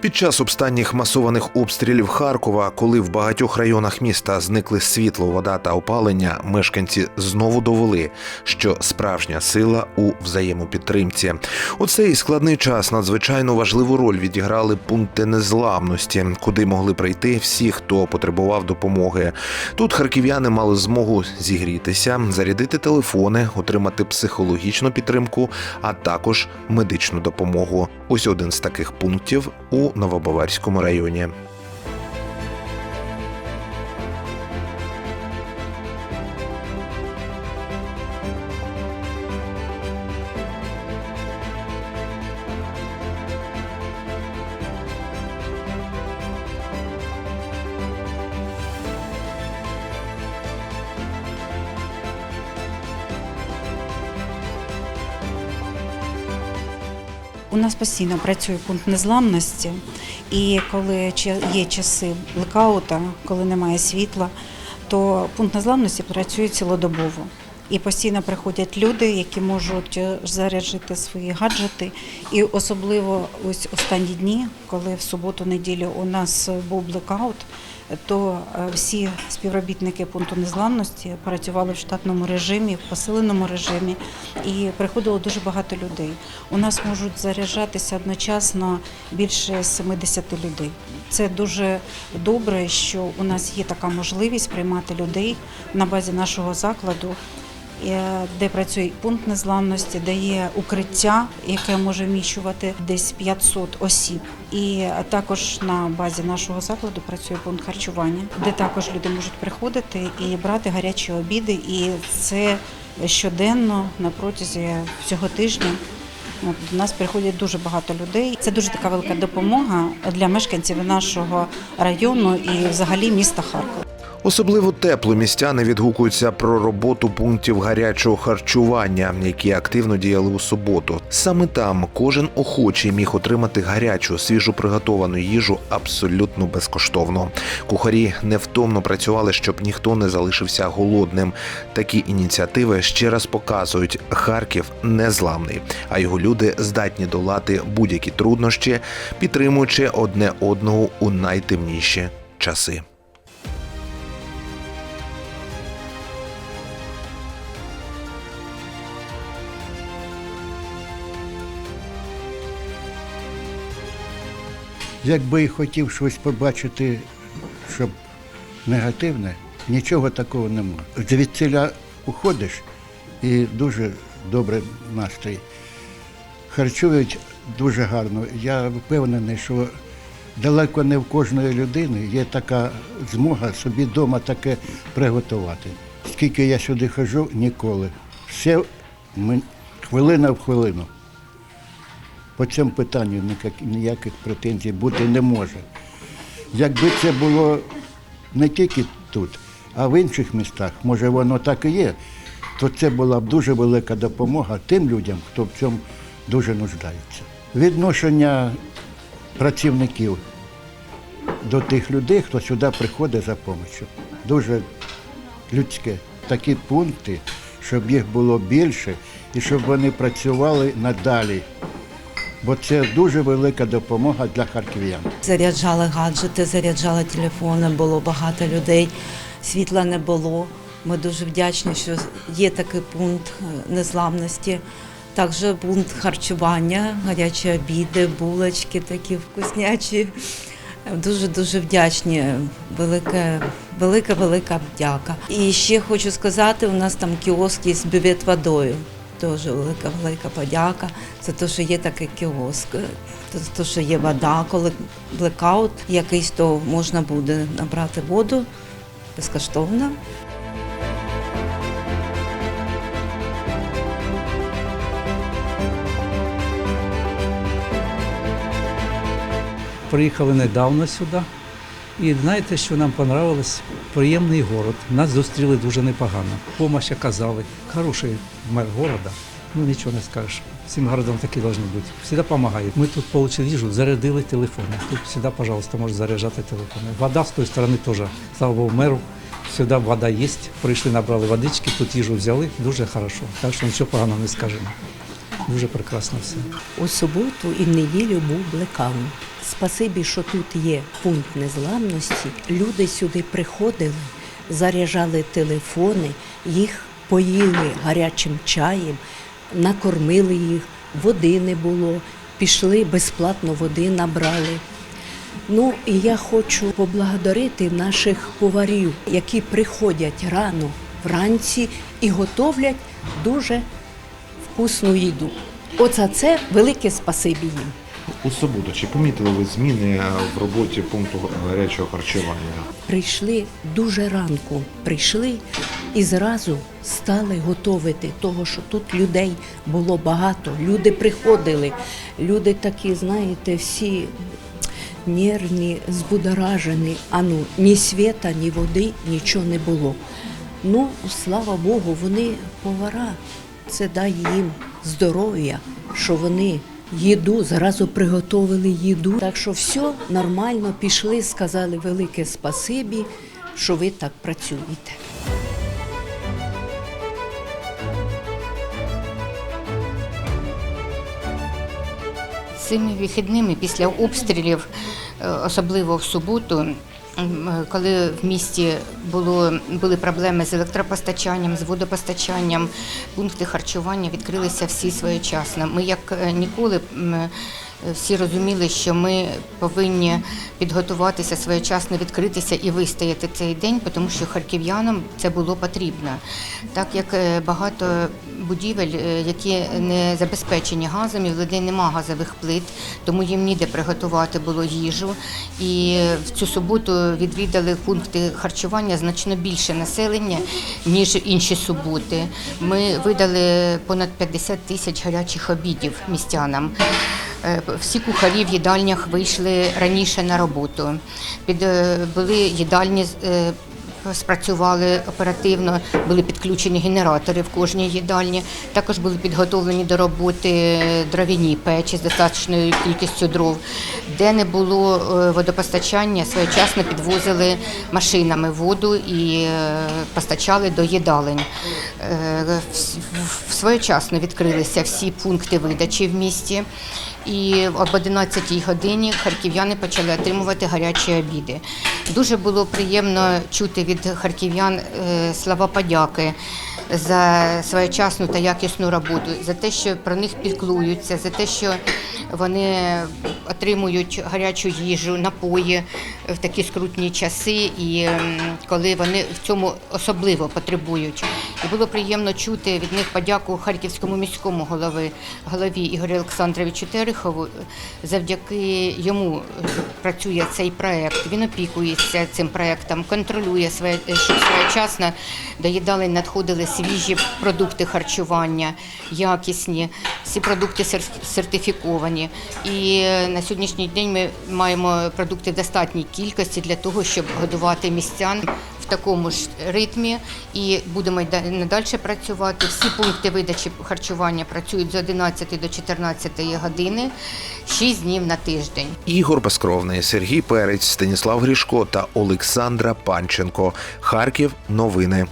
Під час останніх масованих обстрілів Харкова, коли в багатьох районах міста зникли світло, вода та опалення, мешканці знову довели, що справжня сила у взаємопідтримці. У цей складний час надзвичайно важливу роль відіграли пункти незламності, куди могли прийти всі, хто потребував допомоги. Тут харків'яни мали змогу зігрітися, зарядити телефони, отримати психологічну підтримку, а також медичну допомогу. Ось один з таких пунктів у Новобаварському районі. У нас постійно працює пункт незламності, і коли є часи блекаута, коли немає світла, то пункт незламності працює цілодобово. І постійно приходять люди, які можуть е, заряджити свої гаджети. І особливо ось останні дні, коли в суботу-неділю у нас був блекаут, то е, всі співробітники пункту незламності працювали в штатному режимі, в посиленому режимі, і приходило дуже багато людей. У нас можуть заряджатися одночасно більше 70 людей. Це дуже добре, що у нас є така можливість приймати людей на базі нашого закладу. Е, Де працює пункт незламності, де є укриття, яке може вміщувати десь 500 осіб. І також на базі нашого закладу працює пункт харчування, де також люди можуть приходити і брати гарячі обіди. І це щоденно на протязі всього тижня. До нас приходять дуже багато людей. Це дуже така велика допомога для мешканців нашого району і взагалі міста Харкова. Особливо тепло містяни відгукуються про роботу пунктів гарячого харчування, які активно діяли у суботу. Саме там кожен охочий міг отримати гарячу, свіжо приготовану їжу абсолютно безкоштовно. Кухарі невтомно працювали, щоб ніхто не залишився голодним. Такі ініціативи ще раз показують, Харків незламний, а його люди здатні долати будь-які труднощі, підтримуючи одне одного у найтемніші часи. Якби і хотів щось побачити, щоб негативне, нічого такого немає. Звідсіля уходиш і дуже добрий настрій. Харчують дуже гарно. Я впевнений, що далеко не в кожної людини є така змога собі вдома таке приготувати. Скільки я сюди хожу, ніколи. Все хвилина в хвилину. По цьому питанню ніяк- ніяких претензій бути не може. Якби це було не тільки тут, а в інших містах, може воно так і є, то це була б дуже велика допомога тим людям, хто в цьому дуже нуждається. Відношення працівників до тих людей, хто сюди приходить за допомогою, дуже людське. Такі пункти, щоб їх було більше і щоб вони працювали надалі бо це дуже велика допомога для харків'ян. Заряджали гаджети, заряджали телефони, було багато людей, світла не було. Ми дуже вдячні, що є такий пункт е, незламності. Також пункт харчування, гарячі обіди, булочки такі вкуснячі. Дуже дуже вдячні. Велика, велика, велика дяка. І ще хочу сказати, у нас там кіоск з бювет водою. Дуже велика, велика подяка. Це те, що є такий кіоск, те, що є вода, коли блекаут якийсь, то можна буде набрати воду безкоштовно. Приїхали недавно сюди. І знаєте, що нам понравилось? Приємний город. Нас зустріли дуже непогано. Помощь оказали. Хороший мер города. Ну нічого не скажеш. Всім городам такі повинні бути. Всегда допомагають. Ми тут отримали їжу, зарядили телефони. Тут завжди, пожалуйста, можеш заряджати телефони. Вода з тої сторони теж, слава Богу, меру. Сюди вода є. Прийшли, набрали водички, тут їжу взяли. Дуже хорошо. Так що нічого поганого не скажемо. Дуже прекрасно все. У суботу і в неділю був блекаут. спасибі, що тут є пункт незламності. Люди сюди приходили, заряджали телефони, їх поїли гарячим чаєм, накормили їх, води не було, пішли безплатно води набрали. Ну і я хочу поблагодарити наших поварів, які приходять рано вранці і готовлять дуже вкусну їду. Оце це велике спасибі їм. У суботу чи помітили ви зміни в роботі пункту гарячого харчування? Прийшли дуже ранку, прийшли і зразу стали готувати, того, що тут людей було багато. Люди приходили, люди такі, знаєте, всі нервні, збудоражені. А ну, ні світа, ні води, нічого не було. Ну, слава Богу, вони повара. Це дай їм здоров'я, що вони їду, зразу приготовили їду. Так що все нормально пішли, сказали велике спасибі, що ви так працюєте. Цими вихідними після обстрілів, е, особливо в суботу, коли в місті було, були проблеми з електропостачанням, з водопостачанням, пункти харчування відкрилися всі своєчасно. Ми як е, ніколи е, всі розуміли, що ми повинні підготуватися своєчасно, відкритися і вистояти цей день, тому що харків'янам це було потрібно. Так як е, багато будівель, е, які не забезпечені газом, і в людей нема газових плит, тому їм ніде приготувати було їжу. І в цю суботу відвідали пункти харчування значно більше населення, ніж інші суботи. Ми видали понад 50 тисяч гарячих обідів містянам. Е, Всі кухарі в їдальнях вийшли раніше на роботу. Під е, були їдальні е, спрацювали оперативно, були підключені генератори в кожній їдальні. Також були підготовлені до роботи дров'яні печі з достатньою кількістю дров. Де не було водопостачання, своєчасно підвозили машинами воду і постачали до їдалень. Своєчасно відкрилися всі пункти видачі в місті. І об 11 годині харків'яни почали отримувати гарячі обіди. Дуже було приємно чути від харків'ян е, слова подяки за своєчасну та якісну роботу, за те, що про них піклуються, за те, що вони отримують гарячу їжу, напої в такі скрутні часи, і коли вони в цьому особливо потребують. І було приємно чути від них подяку харківському міському голови голові Ігорю Олександровичу Терехову. Завдяки йому працює цей проект. Він опікується цим проектом, контролює своє, щоб своєчасно до їдалень надходили свіжі продукти харчування, якісні. Всі продукти сер- сертифіковані. І на сьогоднішній день ми маємо продукти в достатній кількості для того, щоб годувати містян в такому ж ритмі. І будемо й да- надалі працювати. Всі пункти видачі харчування працюють з 11 до 14 години, 6 днів на тиждень. Ігор Безкровний, Сергій Перець, Станіслав Грішко та Олександра Панченко. Харків. Новини.